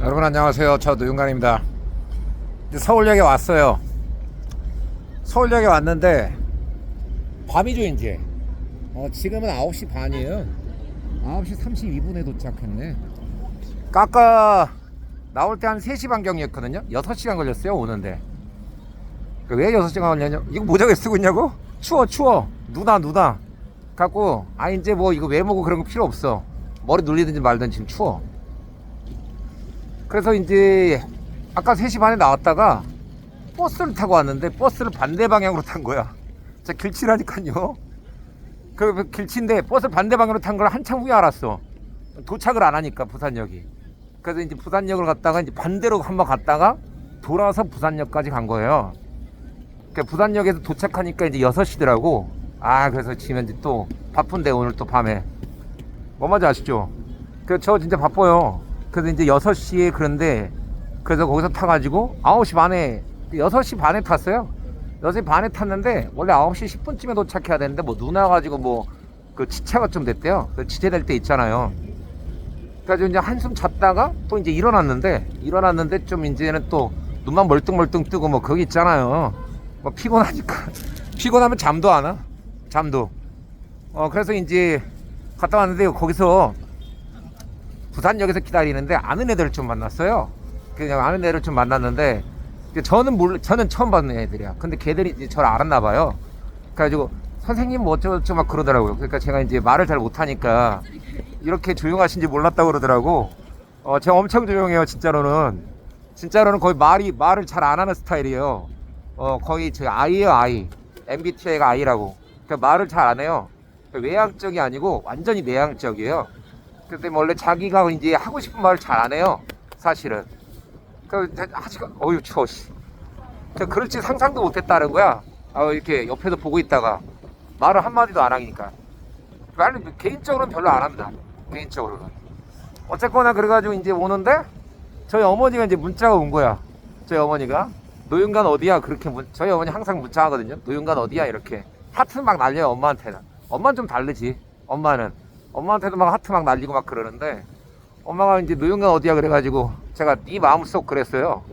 여러분 안녕하세요. 저 노윤관입니다. 서울역에 왔어요. 서울역에 왔는데 밤이죠 이제. 어, 지금은 9시 반이에요. 9시 32분에 도착했네. 아까 나올 때 한 3시 반경이었거든요. 6시간 걸렸어요 오는데. 그왜 6시간 걸렸냐? 이거 모자 왜 쓰고 있냐고? 추워 추워. 누나 누나. 갖고 아 이제 뭐 이거 외모고 그런 거 필요 없어. 머리 눌리든지 말든지 지금 추워. 그래서 이제 아까 3시 반에 나왔다가 버스를 타고 왔는데 버스를 반대 방향으로 탄 거야. 자 길치라니까요. 그 길치인데 버스 반대 방향으로 탄 걸 한참 후에 알았어. 도착을 안 하니까 부산역이. 그래서 이제 부산역을 갔다가 이제 반대로 한번 갔다가 돌아서 부산역까지 간 거예요. 그 부산역에서 도착하니까 이제 6시더라고. 아 그래서 지금 이제 또 바쁜데 오늘 또 밤에 뭐 뭔지 아시죠? 그 저 진짜 바빠요. 그래서 이제 6시에 그런데 그래서 거기서 타가지고 9시 반에 6시 반에 탔어요. 6시 반에 탔는데 원래 9시 10분쯤에 도착해야 되는데 뭐 눈 와가지고 뭐 그 지체가 좀 됐대요. 그 지체될 때 있잖아요. 그래가지고 이제 한숨 잤다가 또 이제 일어났는데 일어났는데 좀 이제는 또 눈만 멀뚱멀뚱 뜨고 뭐 거기 있잖아요. 뭐 피곤하니까 피곤하면 잠도 안 와. 잠도. 어 그래서 이제 갔다 왔는데 거기서 부산역에서 기다리는데 아는 애들을 좀 만났어요. 그냥 아는 애를 좀 만났는데 저는 몰 저는 처음 받는 애들이야. 근데 걔들이 이제 저를 알았나 봐요. 그래가지고 선생님 뭐 어쩌고저쩌고 막 그러더라고요. 그러니까 제가 이제 말을 잘 못하니까 이렇게 조용하신지 몰랐다고 그러더라고. 어, 제가 엄청 조용해요, 진짜로는. 진짜로는 거의 말이 말을 잘 안 하는 스타일이에요. 어, 거의 제 아이예요, 아이. MBTI가 아이라고. 그러니까 말을 잘 안 해요. 그러니까 외향적이 아니고 완전히 내향적이에요. 근데 원래 자기가 이제 하고 싶은 말을 잘 안 해요. 사실은. 그 아직 어유 추워 씨. 저 그럴지 상상도 못했다는 거야. 아 이렇게 옆에서 보고 있다가 말을 한 마디도 안 하니까. 말을 개인적으로는 별로 안 합니다. 개인적으로는. 어쨌거나 그래가지고 이제 오는데 저희 어머니가 이제 문자가 온 거야. 저희 어머니가 노윤관 어디야 그렇게 문, 저희 어머니 항상 문자 하거든요. 노윤관 어디야 이렇게 하트 막 날려요 엄마한테는. 엄마는 좀 다르지. 엄마는 엄마한테도 막 하트 막 날리고 막 그러는데 엄마가 이제 노윤관 어디야 그래가지고 제가 네 마음속 그랬어요.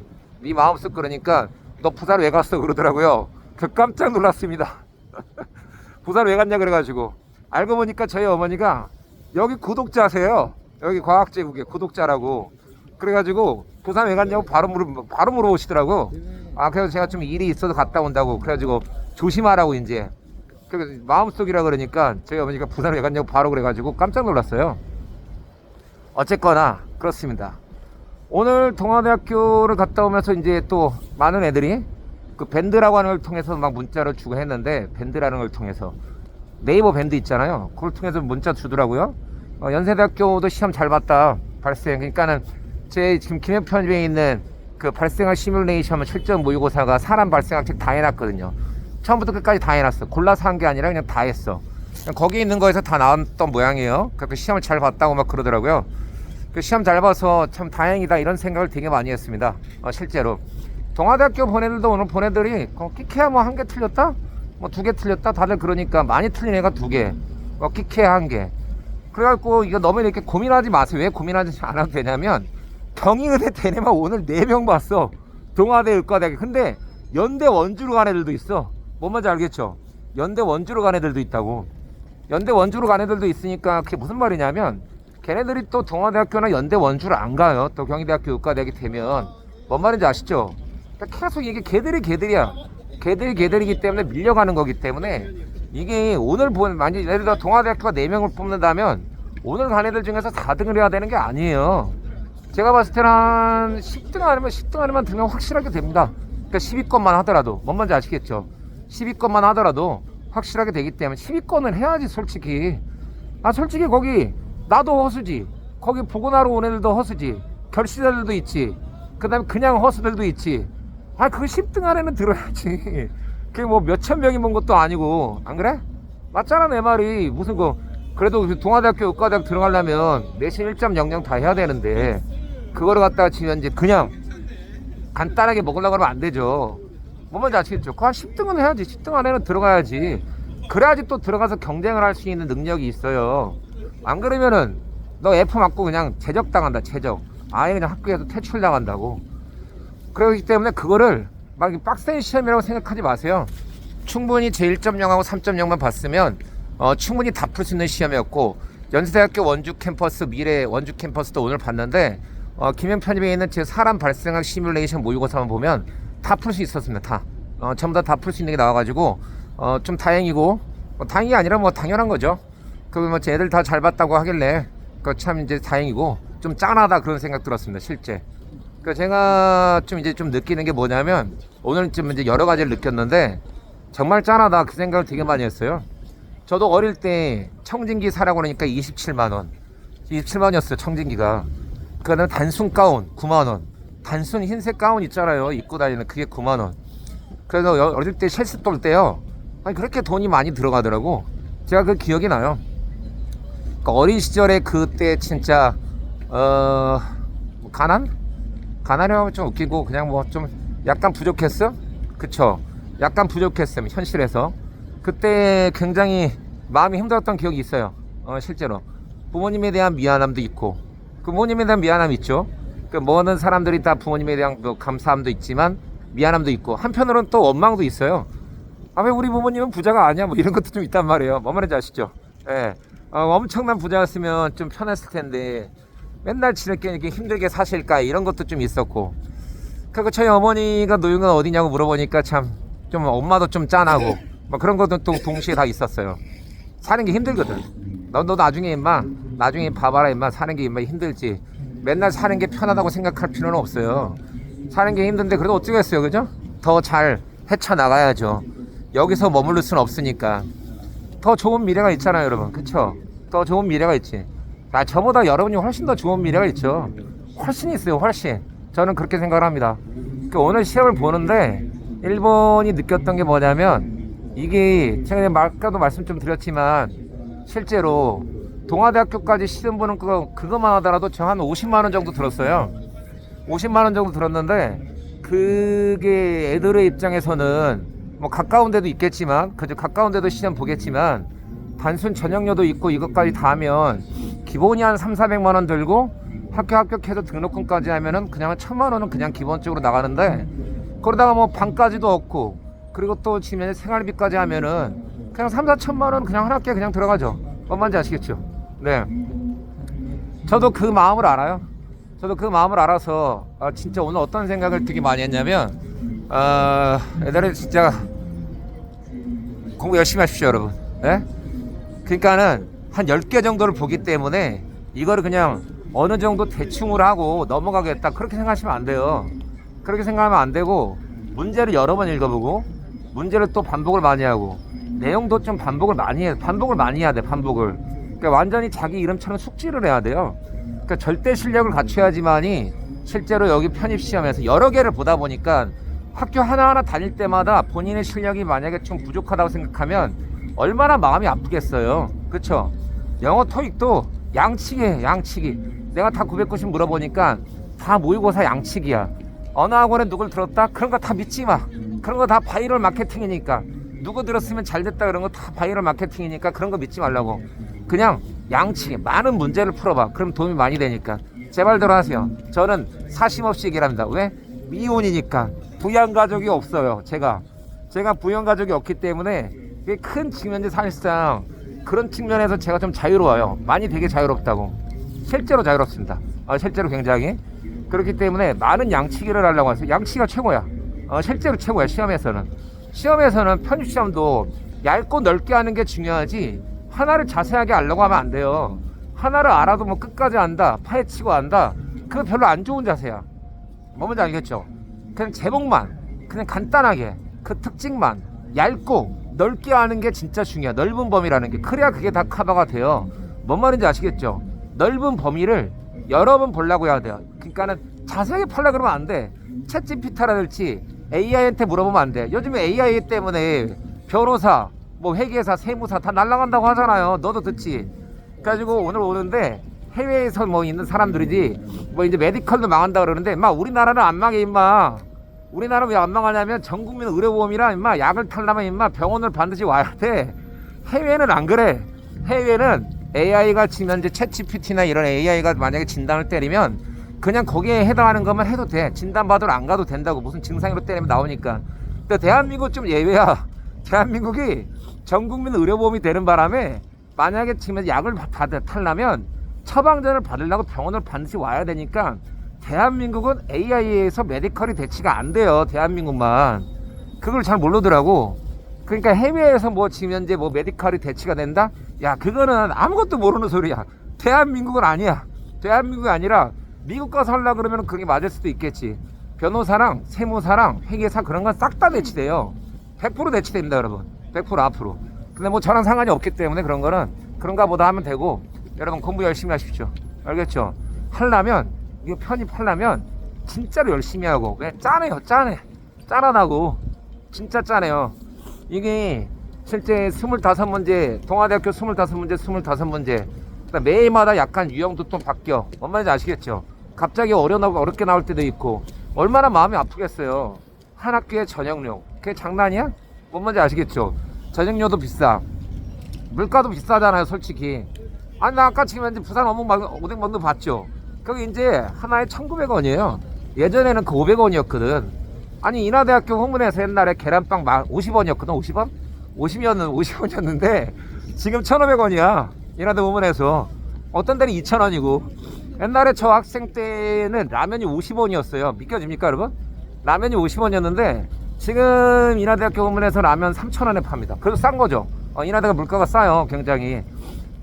네 마음속 그러니까 너 부산 왜 갔어 그러더라고요. 그 깜짝 놀랐습니다. 부산 왜 갔냐 그래가지고 알고 보니까 저희 어머니가 여기 구독자세요. 여기 과학제국의 구독자라고. 그래가지고 부산 왜 갔냐고 바로 물어 바로 물어보시더라고. 아 그래서 제가 좀 일이 있어서 갔다 온다고 그래가지고 조심하라고 이제. 그 마음속이라 그러니까 저희 어머니가 부산 왜 갔냐고 바로 그래가지고 깜짝 놀랐어요. 어쨌거나 그렇습니다. 오늘 동아대학교를 갔다 오면서 이제 또 많은 애들이 그 밴드라고 하는 걸 통해서 막 문자를 주고 했는데 밴드라는 걸 통해서 네이버 밴드 있잖아요. 그걸 통해서 문자 주더라고요. 어, 연세대학교도 시험 잘 봤다. 발생. 그러니까는 제 지금 김해편집에 있는 그 발생학 시뮬레이션 실전 모의고사가 사람 발생학 책다 해놨거든요. 처음부터 끝까지 다 해놨어. 골라서 한 게 아니라 그냥 다 했어. 그냥 거기 있는 거에서 다 나왔던 모양이에요. 그 시험을 잘 봤다고 막 그러더라고요. 그 시험 잘 봐서 참 다행이다 이런 생각을 되게 많이 했습니다. 어, 실제로. 동아대학교 보내들도 오늘 보내들이 어, 키케야 뭐 한 개 틀렸다? 뭐 두 개 틀렸다? 다들 그러니까 많이 틀린 애가 두 개. 어, 키케야 한 개. 그래갖고 이거 너무 이렇게 고민하지 마세요. 왜 고민하지 않아도 되냐면 경희의대 대내만 오늘 네 명 봤어. 동아대 의과대학. 근데 연대 원주로 간 애들도 있어. 뭔 말인지 알겠죠? 연대 원주로 간 애들도 있다고. 연대 원주로 간 애들도 있으니까 그게 무슨 말이냐면 걔네들이 또 동아대학교나 연대 원주를 안 가요. 또 경희대학교 의과대학이 되면 뭔 말인지 아시죠? 그러니까 계속 이게 걔들이 걔들이야. 걔들이 걔들이기 때문에 밀려가는 거기 때문에 이게 오늘 본 만약 예를 들어 동아대학교가 4명을 뽑는다면 오늘 간 애들 중에서 4등을 해야 되는 게 아니에요. 제가 봤을 때는 한 10등 아니면 10등 아니면 들면 확실하게 됩니다. 그러니까 10위권만 하더라도 뭔 말인지 아시겠죠? 10위권만 하더라도 확실하게 되기 때문에 10위권은 해야지 솔직히. 아 솔직히 거기 나도 허수지 거기 보고나러 온 애들도 허수지 결시자들도 있지 그 다음에 그냥 허수들도 있지. 아 그거 10등 안에는 들어야지. 그게 뭐 몇천 명이 본 것도 아니고 안 그래? 맞잖아 내 말이. 무슨 그 그래도 그 동아대학교 의과대학 들어가려면 내신 1.00 다 해야 되는데 그거를 갖다가 지금 이제 그냥 간단하게 먹으려고 그러면 안 되죠 뭐 뭔지 아시겠죠? 그 한 10등은 해야지 10등 안에는 들어가야지 그래야지 또 들어가서 경쟁을 할 수 있는 능력이 있어요 안 그러면은 너 F 맞고 그냥 제적 당한다 제적 아예 그냥 학교에서 퇴출 나간다고. 그렇기 때문에 그거를 막 빡센 시험이라고 생각하지 마세요. 충분히 제 1.0하고 3.0만 봤으면 어, 충분히 다 풀 수 있는 시험이었고 연세대학교 원주 캠퍼스 미래 원주 캠퍼스도 오늘 봤는데 어, 김현 편입에 있는 제 사람 발생학 시뮬레이션 모의고사만 보면 다 풀 수 있었습니다. 다 어, 전부 다 다 풀 수 있는 게 나와가지고 어, 좀 다행이고 뭐 다행이 아니라 뭐 당연한 거죠. 그뭐 애들 다 잘 봤다고 하길래 그 참 이제 다행이고 좀 짠하다 그런 생각 들었습니다. 실제. 그 제가 좀 이제 좀 느끼는 게 뭐냐면 오늘 좀 이제 여러 가지를 느꼈는데 정말 짠하다 그 생각을 되게 많이 했어요. 저도 어릴 때 청진기 사라고 그러니까 27만 원, 27만 원이었어요 청진기가. 그다음에 단순 가운 9만 원, 단순 흰색 가운 있잖아요 입고 다니는 그게 9만 원. 그래서 여- 어릴 때 헬스 돌 때요, 아니 그렇게 돈이 많이 들어가더라고. 제가 그 기억이 나요. 그러니까 어린 시절에 그때 진짜 어 가난? 가난이라고 좀 웃기고 그냥 뭐 좀 약간 부족했어? 그쵸? 약간 부족했음 현실에서 그때 굉장히 마음이 힘들었던 기억이 있어요. 어, 실제로 부모님에 대한 미안함도 있고 그 부모님에 대한 미안함 있죠. 그 모든 사람들이 다 부모님에 대한 그 감사함도 있지만 미안함도 있고 한편으로는 또 원망도 있어요. 아 왜 우리 부모님은 부자가 아니야? 뭐 이런 것도 좀 있단 말이에요. 뭔 말인지 아시죠? 예. 어, 엄청난 부자였으면 좀 편했을 텐데 맨날 지렇게 이렇게 힘들게 사실까 이런 것도 좀 있었고 그리고 저희 어머니가 노용은 어디냐고 물어보니까 참 좀 엄마도 좀 짠하고 뭐 그런 것도 또 동시에 다 있었어요. 사는 게 힘들거든. 너, 너 나중에 임마 나중에 봐봐라 임마 사는 게 임마 힘들지. 맨날 사는 게 편하다고 생각할 필요는 없어요. 사는 게 힘든데 그래도 어쩌겠어요, 그죠? 더 잘 헤쳐 나가야죠. 여기서 머무를 수는 없으니까. 더 좋은 미래가 있잖아요, 여러분. 그쵸? 더 좋은 미래가 있지. 아, 저보다 여러분이 훨씬 더 좋은 미래가 있죠. 훨씬 있어요, 훨씬. 저는 그렇게 생각을 합니다. 그 오늘 시험을 보는데, 일본이 느꼈던 게 뭐냐면, 이게, 제가 아까도 말씀 좀 드렸지만, 실제로, 동아대학교까지 시험 보는 거, 그거만 하더라도 저 한 50만 원 정도 들었어요. 50만 원 정도 들었는데, 그게 애들의 입장에서는, 뭐 가까운 데도 있겠지만 그저 가까운 데도 시험 보겠지만 단순 전형료도 있고 이것까지 다 하면 기본이 한 3, 400만 원 들고 학교 합격해서 등록금까지 하면은 그냥 한 천만 원은 그냥 기본적으로 나가는데 그러다가 뭐 방까지도 없고 그리고 또 지금 생활비까지 하면은 그냥 3, 4천만 원 그냥 한 학기에 그냥 들어가죠. 뭔 말인지 아시겠죠? 네. 저도 그 마음을 알아요. 저도 그 마음을 알아서 아, 진짜 오늘 어떤 생각을 되게 많이 했냐면 아, 애들은 진짜 공부 열심히 하십시오, 여러분. 예? 그러니까는 한 10개 정도를 보기 때문에 이거를 그냥 어느 정도 대충으로 하고 넘어가겠다. 그렇게 생각하시면 안 돼요. 그렇게 생각하면 안 되고 문제를 여러 번 읽어보고 문제를 또 반복을 많이 하고 내용도 좀 반복을 많이 해. 반복을 많이 해야 돼. 반복을. 그러니까 완전히 자기 이름처럼 숙지를 해야 돼요. 그러니까 절대 실력을 갖춰야지만이 실제로 여기 편입 시험에서 여러 개를 보다 보니까 학교 하나하나 다닐 때마다 본인의 실력이 만약에 좀 부족하다고 생각하면 얼마나 마음이 아프겠어요. 그쵸? 영어 토익도 양치기해, 양치기. 내가 다 990 물어보니까 다 모의고사 양치기야. 어느 학원에 누굴 들었다? 그런 거 다 믿지 마. 그런 거 다 바이럴 마케팅이니까. 누구 들었으면 잘 됐다 그런 거 다 바이럴 마케팅이니까 그런 거 믿지 말라고. 그냥 양치기, 많은 문제를 풀어봐. 그럼 도움이 많이 되니까. 제발대로 하세요. 저는 사심 없이 얘기를 합니다. 왜? 미혼이니까. 부양 가족이 없어요. 제가. 제가 부양 가족이 없기 때문에 큰 측면이 사실상 그런 측면에서 제가 좀 자유로워요. 많이 되게 자유롭다고. 실제로 자유롭습니다. 어, 실제로 굉장히. 그렇기 때문에 많은 양치기를 하려고 해서 양치기가 최고야. 어, 실제로 최고야. 시험에서는. 시험에서는 편입 시험도 얇고 넓게 하는 게 중요하지 하나를 자세하게 알려고 하면 안 돼요. 하나를 알아도 뭐 끝까지 안다, 파헤치고 안다. 그건 별로 안 좋은 자세야. 뭔지 알겠죠? 그냥 제목만, 그냥 간단하게 그 특징만 얇고 넓게 하는 게 진짜 중요해. 넓은 범위라는 게 그래야 그게 다 커버가 돼요. 뭔 말인지 아시겠죠? 넓은 범위를 여러 번 보려고 해야 돼요. 그러니까는 자세하게 팔려 그러면 안 돼. 챗 GPT라든지 AI한테 물어보면 안 돼. 요즘에 AI 때문에 변호사, 뭐 회계사, 세무사 다 날라간다고 하잖아요. 너도 듣지. 그래가지고 오늘 오는데 해외에서 뭐 있는 사람들이지 뭐 이제 메디컬도 망한다 그러는데 막 우리나라는 안 망해 임마. 우리나라 왜 안 망하냐면 전 국민 의료보험이라 임마 약을 탈려면 임마 병원을 반드시 와야 돼. 해외는 안 그래. 해외는 AI가 지금 현재 챗GPT나 이런 AI가 만약에 진단을 때리면 그냥 거기에 해당하는 것만 해도 돼. 진단받으러 안 가도 된다고. 무슨 증상으로 때리면 나오니까. 근데 대한민국 좀 예외야. 대한민국이 전 국민 의료보험이 되는 바람에 만약에 지금 약을 받 탈라면 처방전을 받으려고 병원을 반드시 와야 되니까 대한민국은 AI에서 메디컬이 대치가 안 돼요. 대한민국만. 그걸 잘 모르더라고. 그러니까 해외에서 뭐 지금 현재 뭐 메디컬이 대치가 된다? 야, 그거는 아무것도 모르는 소리야. 대한민국은 아니야. 대한민국이 아니라 미국 가서 하려 그러면 그게 맞을 수도 있겠지. 변호사랑 세무사랑 회계사 그런 건 싹 다 대치돼요. 100% 대치됩니다, 여러분. 100% 앞으로. 근데 뭐 저랑 상관이 없기 때문에 그런 거는 그런가 보다 하면 되고 여러분 공부 열심히 하십시오. 알겠죠? 하려면 이거 편입하려면 진짜로 열심히 하고 왜 짜네요, 짜네. 짠하다고. 진짜 짜네요. 이게 실제 25문제, 동아대학교 25문제, 25문제. 그다음 매일마다 약간 유형도 또 바뀌어. 뭔 말인지 아시겠죠? 갑자기 어려 나오고 어렵게 나올 때도 있고. 얼마나 마음이 아프겠어요. 한 학기에 전형료. 그게 장난이야? 뭔 말인지 아시겠죠? 전형료도 비싸. 물가도 비싸잖아요, 솔직히. 아니, 나 아까 지금 이제 부산 어묵 오뎅 먹는 거 봤죠? 거기 이제 하나에 1,900원이에요. 예전에는 그 500원이었거든. 아니, 인하대학교 후문에서 옛날에 계란빵 50원이었거든, 50원? 50이었는, 50원이었는데, 지금 1,500원이야. 인하대 후문에서. 어떤 데는 2,000원이고. 옛날에 저 학생 때는 라면이 50원이었어요. 믿겨집니까, 여러분? 라면이 50원이었는데, 지금 인하대학교 후문에서 라면 3,000원에 팝니다. 그래서 싼 거죠. 어, 인하대가 물가가 싸요, 굉장히.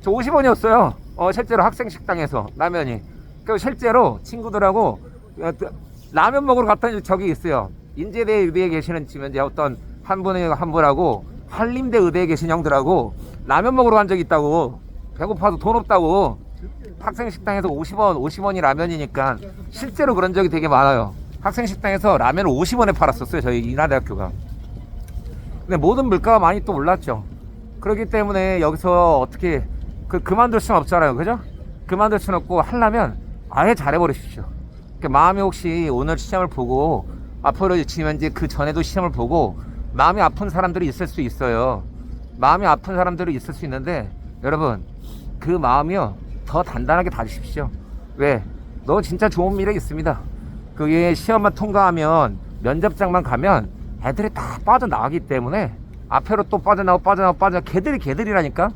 저 50원이었어요. 어, 실제로 학생 식당에서 라면이. 그 실제로 친구들하고 어, 그 라면 먹으러 갔던 적이 있어요. 인제대 의대에 계시는 지금 이제 어떤 한 분의 한 분하고 한림대 의대에 계신 형들하고 라면 먹으러 간 적이 있다고. 배고파서 돈 없다고. 학생 식당에서 50원, 50원이 라면이니까 실제로 그런 적이 되게 많아요. 학생 식당에서 라면을 50원에 팔았었어요. 저희 인하대학교가. 근데 모든 물가가 많이 또 올랐죠. 그렇기 때문에 여기서 어떻게 그 그만둘 수는 없잖아요. 그죠? 그만둘 수는 없고 하려면 아예 잘해버리십시오. 그 마음이 혹시 오늘 시험을 보고 앞으로 지금 이제 그 전에도 시험을 보고 마음이 아픈 사람들이 있을 수 있어요. 마음이 아픈 사람들이 있을 수 있는데 여러분 그 마음이요 더 단단하게 다지십시오. 왜? 너 진짜 좋은 미래 있습니다. 그게 시험만 통과하면 면접장만 가면 애들이 다 빠져나가기 때문에 앞으로 또 빠져나오고 빠져나오고 빠져나오고 걔들이 걔들이라니까?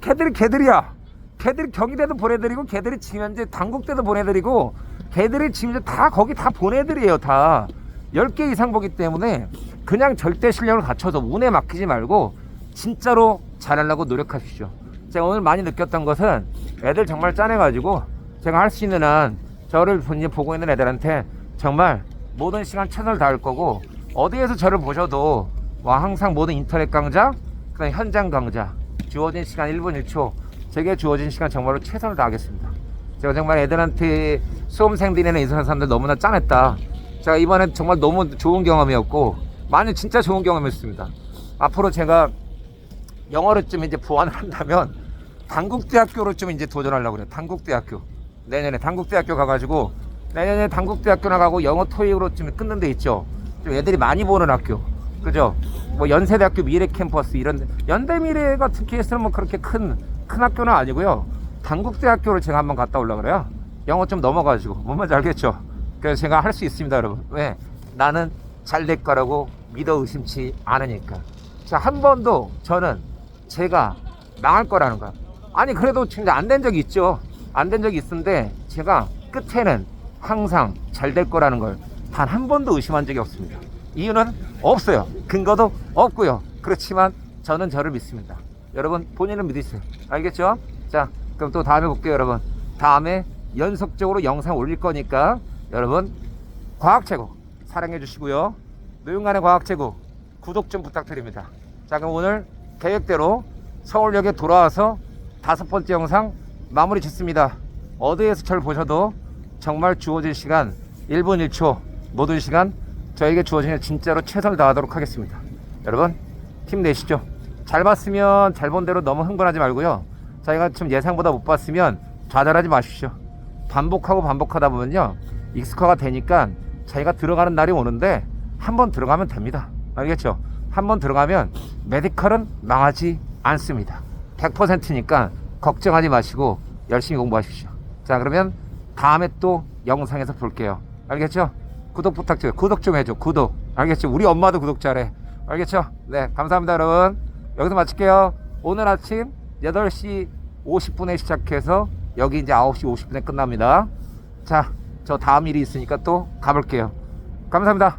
걔들이 걔들이야. 걔들이 경희대도 보내드리고 걔들이 지금 현재 당국대도 보내드리고 걔들이 지금 이제 다 거기 다 보내드려요 다. 10개 이상 보기 때문에 그냥 절대 실력을 갖춰서 운에 맡기지 말고 진짜로 잘하려고 노력하십시오. 제가 오늘 많이 느꼈던 것은 애들 정말 짠해가지고 제가 할 수 있는 한 저를 본인 보고 있는 애들한테 정말 모든 시간 최선을 다할 거고 어디에서 저를 보셔도 와 항상 모든 인터넷 강좌 그다음 현장 강좌 주어진 시간 1분 1초 제게 주어진 시간 정말로 최선을 다하겠습니다. 제가 정말 애들한테 수험생들이나 이상한 사람들 너무나 짠했다. 제가 이번에 정말 너무 좋은 경험이었고 많이 진짜 좋은 경험이었습니다. 앞으로 제가 영어를 좀 이제 보완을 한다면 단국대학교로 좀 이제 도전하려고 그래요. 단국대학교. 내년에 단국대학교 가가지고 내년에 단국대학교 나가고 영어 토익으로 좀 끊는 데 있죠 좀 애들이 많이 보는 학교 그죠? 뭐 연세대학교 미래 캠퍼스 이런 연대 미래 같은 케이스는 뭐 그렇게 큰 큰 학교는 아니고요. 단국대학교를 제가 한번 갔다 올라 그래요. 영어 좀 넘어가지고 뭔 말인지 알겠죠? 그래서 제가 할 수 있습니다, 여러분. 왜? 나는 잘 될 거라고 믿어 의심치 않으니까. 자, 한 번도 저는 제가 망할 거라는 거. 아니 그래도 진짜 안 된 적이 있죠. 안 된 적이 있는데 제가 끝에는 항상 잘 될 거라는 걸 단 한 번도 의심한 적이 없습니다. 이유는 없어요. 근거도 없고요. 그렇지만 저는 저를 믿습니다. 여러분 본인은 믿으세요. 알겠죠? 자, 그럼 또 다음에 볼게요, 여러분. 다음에 연속적으로 영상 올릴 거니까 여러분 과학 최고 사랑해 주시고요. 노용간의 과학 최고 구독 좀 부탁드립니다. 자, 그럼 오늘 계획대로 서울역에 돌아와서 다섯 번째 영상 마무리 짓습니다. 어디에서 저를 보셔도 정말 주어진 시간 1분 1초 모든 시간 저에게 주어진 진짜로 최선을 다하도록 하겠습니다. 여러분 힘내시죠. 잘 봤으면 잘 본 대로 너무 흥분하지 말고요. 저희가 좀 예상보다 못 봤으면 좌절하지 마십시오. 반복하고 반복하다 보면요 익숙화가 되니까 자기가 들어가는 날이 오는데 한 번 들어가면 됩니다. 알겠죠? 한 번 들어가면 메디컬은 망하지 않습니다. 100%니까 걱정하지 마시고 열심히 공부하십시오. 자 그러면 다음에 또 영상에서 볼게요. 알겠죠? 구독 부탁드려요. 구독 좀 해줘. 구독. 알겠죠? 우리 엄마도 구독자래. 알겠죠? 네, 감사합니다, 여러분. 여기서 마칠게요. 오늘 아침 8시 50분에 시작해서 여기 이제 9시 50분에 끝납니다. 자, 저 다음 일이 있으니까 또 가볼게요. 감사합니다.